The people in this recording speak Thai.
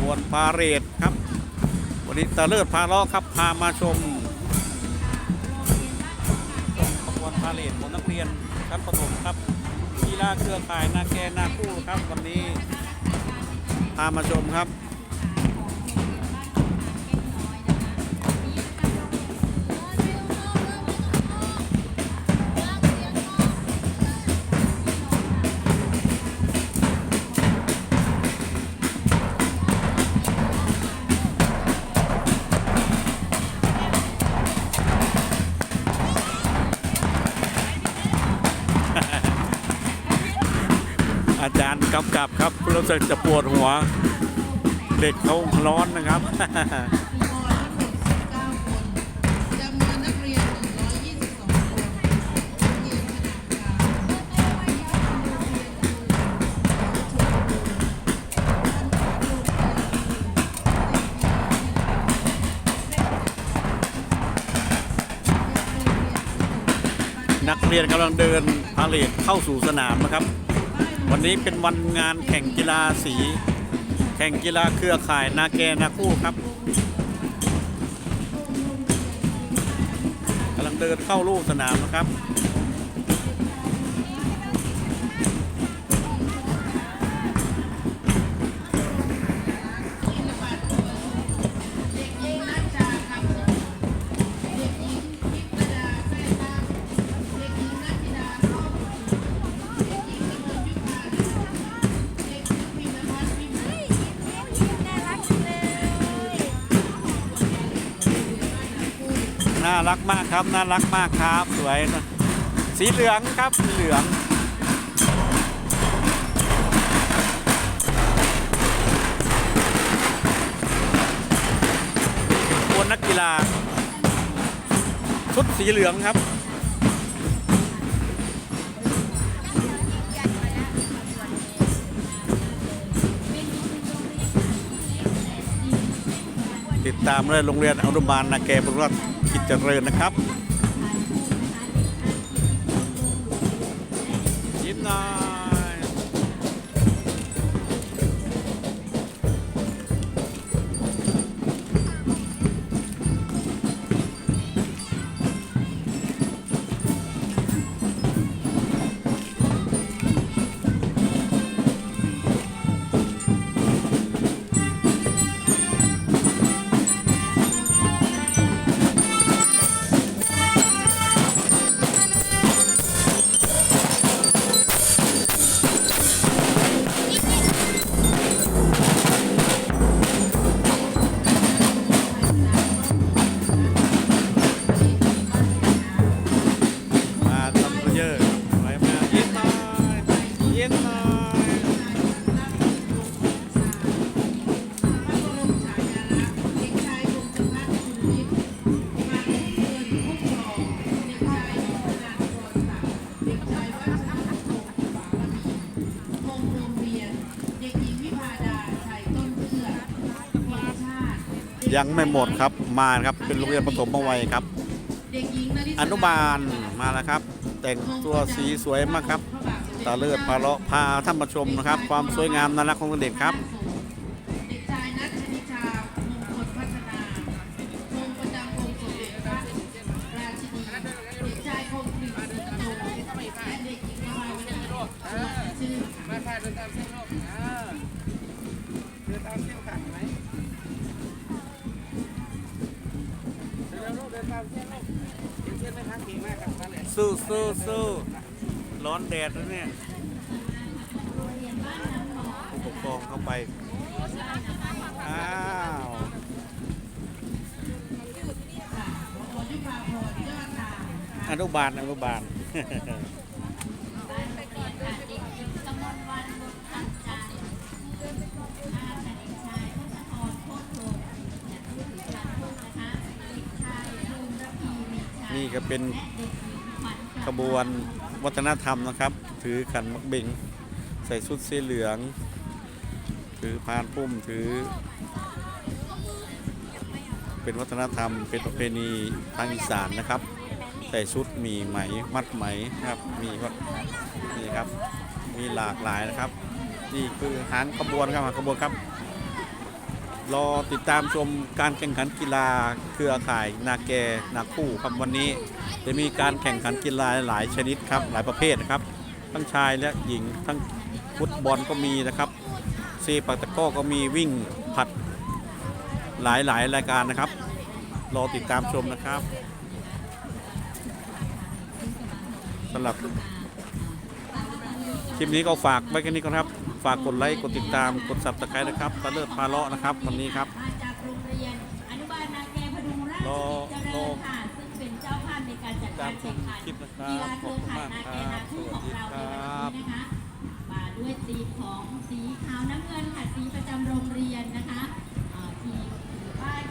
บวนพาเรดครับ วันนี้ตะเลิศพาล้อครับพามาชมขบวนพาเรดของนักเรียนชั้นประถมครับกีฬาเครือข่ายนาแกนาคู่ครับวันนี้พามาชมครับ กำกับครับรู้สึกจะปวดหัว เด็กเขาร้อนนะครับนักเรียนกลางนักเรียนกำลังเดินพาเลทเข้าสู่สนามนะครับ วันนี้เป็นวันงานแข่งกีฬาสี แข่งกีฬาเครือข่ายนาแกนาคู่ครับกำลังเดินเข้าลู่สนามนะครับ น่ารักมากครับน่ารักมากครับสวยนะสีเหลืองครับสีเหลืองขบวนนักกีฬา ชุดสีเหลืองครับติดตามเลยโรงเรียนอนุบาลนาแกบุรัตกิจเจริญนะครับยิ้มหน่อย ยังไม่หมดครับมาครับเป็นโรงเรียนปฐมวัยครับเด็กหญิงนริศอนุบาลมาแล้วครับ แต่งตัวสีสวยมากครับตาเลือดพาเลาะพาท่านมาชมนะครับ ความสวยงามน่ารักของเด็กครับ สู้สู้สู้ร้อนแดดแล้วเนี่ยผู้ปกครองเข้าไป อ้าวอยุพาพรยอดตาอนุบาลอนุบาลนี่ก็เป็น ขบวนวัฒนธรรมนะครับ ถือขันมักเบงใส่ชุดสีเหลือง ถือพานพุ่มถือ เป็นวัฒนธรรม เป็นประเพณีทางอีสานนะครับ ใส่ชุดมีไหมมัดไหมครับมีก็นี่ครับมีหลากหลายนะครับ นี่คือหางขบวนครับหางขบวนครับ รอติดตามชมการแข่งขันกีฬาเครือข่ายนาแกนาคู่ครับวันนี้ จะมีการแข่งขันกีฬาหลายชนิดครับ หลายประเภทนะครับ ทั้งชายและหญิงทั้งฟุตบอลก็มีนะครับเซปักตะก้อก็มีวิ่งผัดหลายหลายรายการนะครับ รอติดตามชมนะครับสำหรับ ลิปนี้ก็ฝากไว้แค่นี้ก่อนครับ ฝากกดไลค์ กดติดตาม กด subscribe นะครับตะเลิศพาเลาะนะครับวันนี้ครับมาจากโรงเรียนอนุบาลนาแกพดุงราชรอกิจเจริญค่ะซึ่งเป็นเจ้าภาพในการจัดการแข่งขันคลิปนะครับกีฬาเครือข่ายนาแกนาคู่ของเราในวันนี้นะคะ มาด้วยธีมของสีขาวน้ำเงินค่ะสีประจำโรงเรียนนะคะ